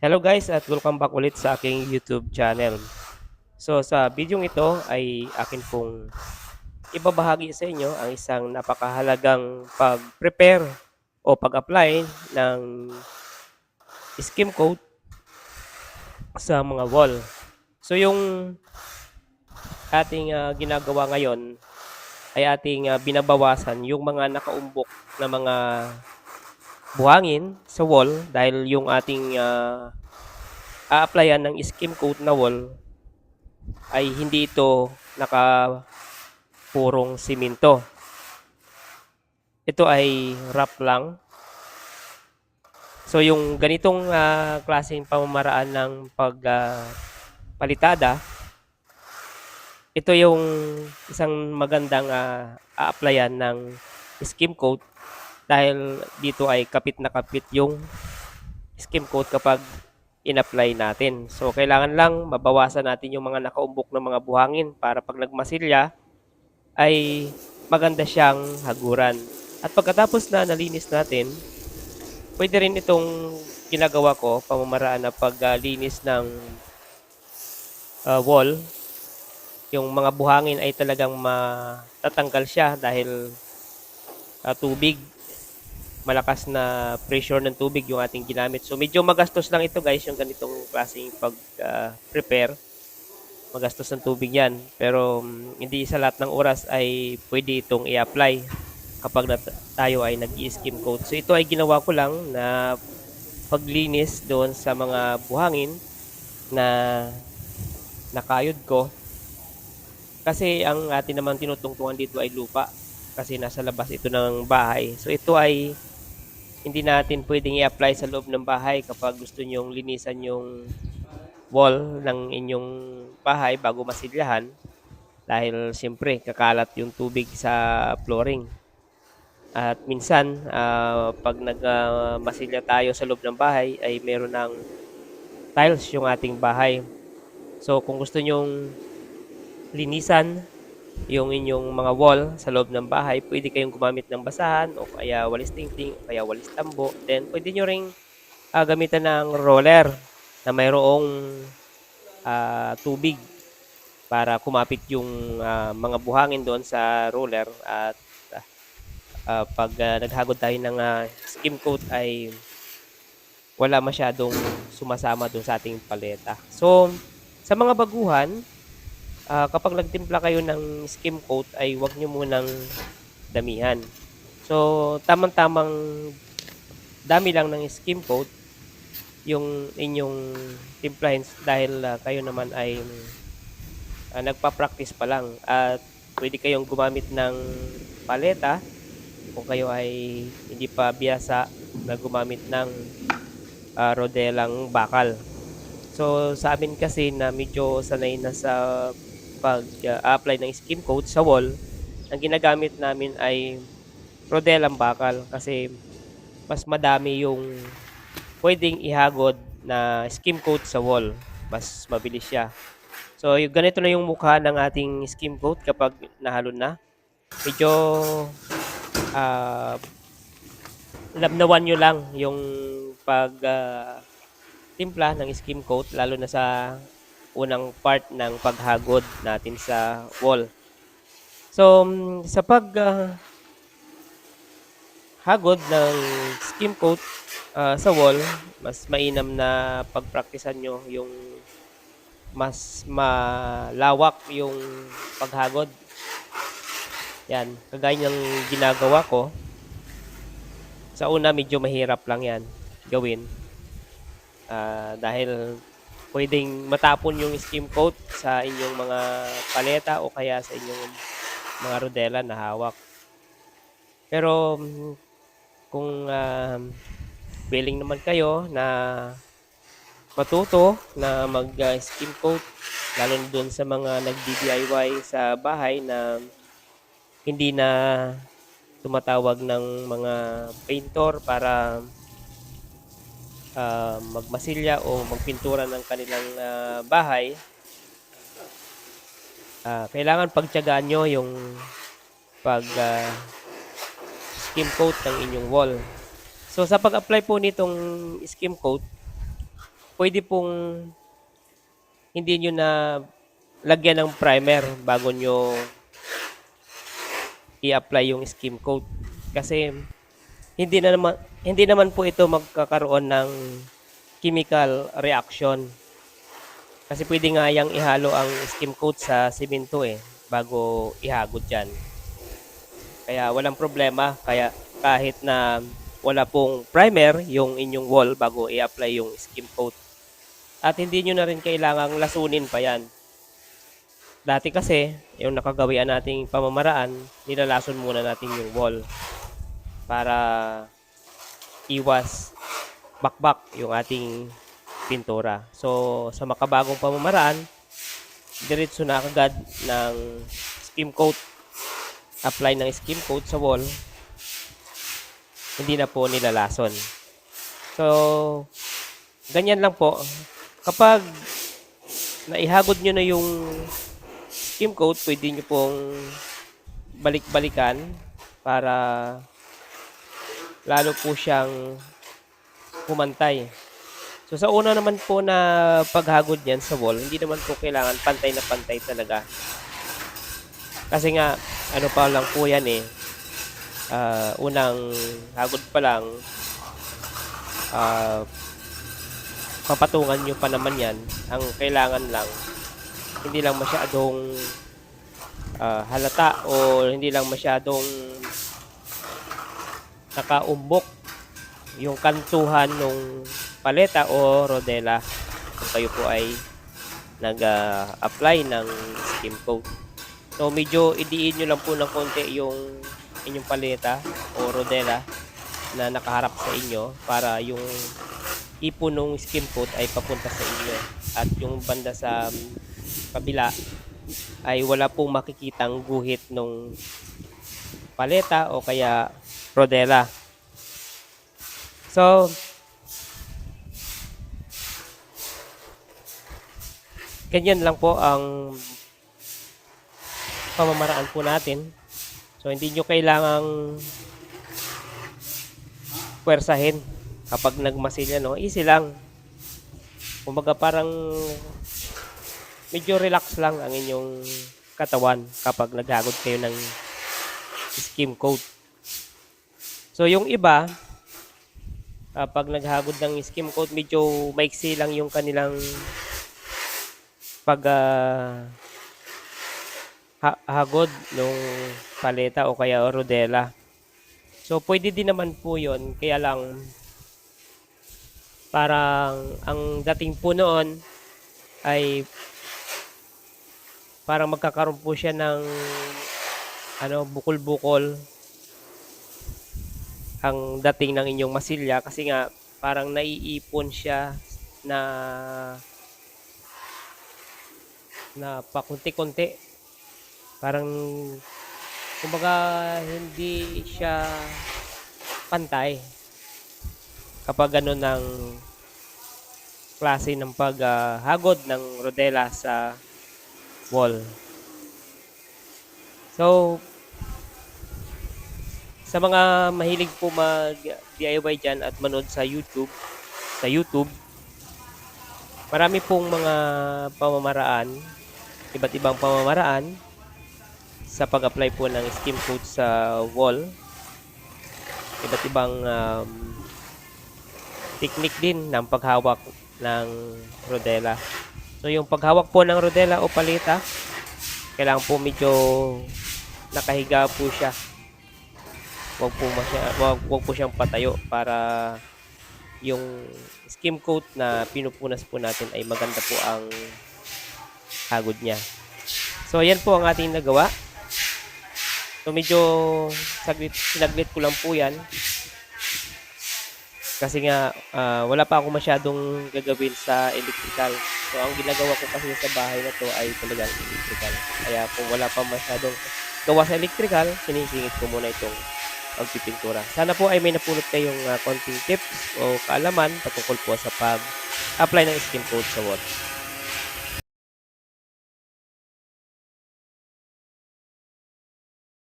Hello guys at welcome back ulit sa aking YouTube channel. So sa video ito ay akin pong ibabahagi sa inyo ang isang napakahalagang pag-prepare o pag-apply ng skim coat sa mga wall. So yung ating ah, ginagawa ngayon ay ating ah, binabawasan yung mga nakaumbok na mga buhangin sa wall dahil yung ating ah, a-applyan ng skim coat na wall ay hindi ito naka purong simento. Ito ay wrap lang. So yung ganitong ah, klaseng pamamaraan ng pag ah, palitada, ito yung isang magandang ah, a-applyan ng skim coat dahil dito ay kapit na kapit yung skim coat kapag in-apply natin. So, kailangan lang mabawasan natin yung mga nakaumbok ng mga buhangin para pag nagmasilya ay maganda siyang haguran. At pagkatapos na nalinis natin, pwede rin itong ginagawa ko, pamamaraan na paglinis ng ah, wall. Yung mga buhangin ay talagang matatanggal siya dahil ah, tubig malakas na pressure ng tubig yung ating ginamit. So medyo magastos lang ito guys yung ganitong klaseng pag-prepare. magastos ng tubig yan. Pero mm, hindi sa lahat ng oras ay pwede itong i-apply kapag nat- tayo ay nag skim coat. So ito ay ginawa ko lang na paglinis doon sa mga buhangin na nakayod ko. Kasi ang atin naman tinutungtungan dito ay lupa kasi nasa labas ito ng bahay. So ito ay hindi natin pwedeng i-apply sa loob ng bahay kapag gusto nyong linisan yung wall ng inyong bahay bago masilyahan dahil siyempre kakalat yung tubig sa flooring. At minsan, ah, pag nagmasilya tayo sa loob ng bahay ay meron ng tiles yung ating bahay. So kung gusto nyong linisan yung inyong mga wall sa loob ng bahay, pwede kayong gumamit ng basahan o kaya walis tingting kaya walis tambo. Then pwede nyo ring ah, gamitan ng roller na mayroong ah, tubig para kumapit yung ah, mga buhangin doon sa roller at ah, ah, pag ah, naghagod tayo ng ah, skim coat ay wala masyadong sumasama doon sa ating paleta. So, sa mga baguhan, Ah, kapag nagtimpla kayo ng skim coat ay huwag nyo munang damihan. So, tamang-tamang dami lang ng skim coat yung inyong timplahin dahil ah, kayo naman ay ah, nagpa-practice pa lang at pwede kayong gumamit ng paleta kung kayo ay hindi pa biyasa na gumamit ng ah, rodelang bakal. So, sa amin kasi na medyo sanay na sa pag-apply ng skim coat sa wall, ang ginagamit namin ay rodelang bakal kasi mas madami yung pwedeng ihagod na skim coat sa wall. Mas mabilis siya. So, yung ganito na yung mukha ng ating skim coat kapag nahalon na. Medyo ah labnawan nyo lang yung pag ah, timpla ng skim coat lalo na sa unang part ng paghagod natin sa wall. So, mm, sa pag ah, hagod ng skim coat ah, sa wall, mas mainam na pagpraktisan nyo yung mas malawak yung paghagod. Yan, kagaya ng ginagawa ko. Sa una, medyo mahirap lang yan gawin. Ah, dahil pwedeng matapon yung skim coat sa inyong mga paleta o kaya sa inyong mga rodela na hawak. Pero mm, kung ah, willing naman kayo na matuto na mag ah, skim coat lalo na doon sa mga nag-DIY sa bahay na hindi na tumatawag ng mga painter para ah, magmasilya o magpintura ng kanilang ah, bahay, ah, kailangan pagtiyagaan nyo yung pag ah, skim coat ng inyong wall. So sa pag-apply po nitong skim coat, pwede pong hindi nyo na lagyan ng primer bago nyo i-apply yung skim coat. Kasi hindi na naman hindi naman po ito magkakaroon ng chemical reaction. Kasi pwede nga yang ihalo ang skim coat sa simento eh bago ihagod diyan. Kaya walang problema kaya kahit na wala pong primer yung inyong wall bago i-apply yung skim coat. At hindi nyo na rin kailangang lasunin pa yan. Dati kasi, yung nakagawian nating pamamaraan, nilalason muna natin yung wall para iwas bakbak yung ating pintura. So, sa makabagong pamamaraan, diretso na kagad ng skim coat. Apply ng skim coat sa wall. Hindi na po nilalason. So, ganyan lang po. Kapag naihagod nyo na yung skim coat, pwede nyo pong balik-balikan para lalo po siyang pumantay. So sa una naman po na paghagod niyan sa wall, hindi naman po kailangan pantay na pantay talaga. Kasi nga, ano pa lang po yan eh, ah, unang hagod pa lang, ah, papatungan nyo pa naman yan. Ang kailangan lang, hindi lang masyadong ah, halata o hindi lang masyadong nakaumbok yung kantuhan ng paleta o rodela kung kayo po ay nag-apply ng skim coat. So medyo idiin nyo lang po ng konti yung inyong paleta o rodela na nakaharap sa inyo para yung ipon ng skim coat ay papunta sa inyo at yung banda sa kabila ay wala pong makikitang guhit ng paleta o kaya rodela. So, ganyan lang po ang pamamaraan po natin. So, hindi nyo kailangang puwersahin kapag nagmasilya, no? Easy lang. Kumbaga parang medyo relax lang ang inyong katawan kapag naghagod kayo ng skim coat. So, yung iba, kapag naghagod ng skim coat, medyo maiksi lang yung kanilang pag ah, ha- hagod ng paleta o kaya rodela. So, pwede din naman po yon Kaya lang, parang ang dating po noon ay parang magkakaroon po siya ng ano, bukol-bukol ang dating ng inyong masilya kasi nga parang naiipon siya na na pakunti-kunti. Parang kumbaga hindi siya pantay kapag ano ng klase ng paghagod ng rodela sa wall. So, sa mga mahilig po mag DIY dyan at manood sa YouTube, sa YouTube, marami pong mga pamamaraan, iba't ibang pamamaraan sa pag-apply po ng skim coat sa wall. Iba't ibang um, technique din ng paghawak ng rodela. So yung paghawak po ng rodela o paleta, kailangan po medyo nakahiga po siya. Huwag po, masya, wag, wag po siyang patayo para yung skim coat na pinupunas po natin ay maganda po ang hagod niya. So, ayan po ang ating nagawa. So, medyo saglit, sinaglit ko lang po yan. Kasi nga, ah, wala pa ako masyadong gagawin sa electrical. So, ang ginagawa ko kasi sa bahay na to ay talagang electrical. Kaya kung wala pa masyadong gawa sa electrical, sinisingit ko muna itong pagpipintura. Sana po ay may napulot kayong ah, konting tips o kaalaman patungkol po sa pag-apply ng skin coat sa wall.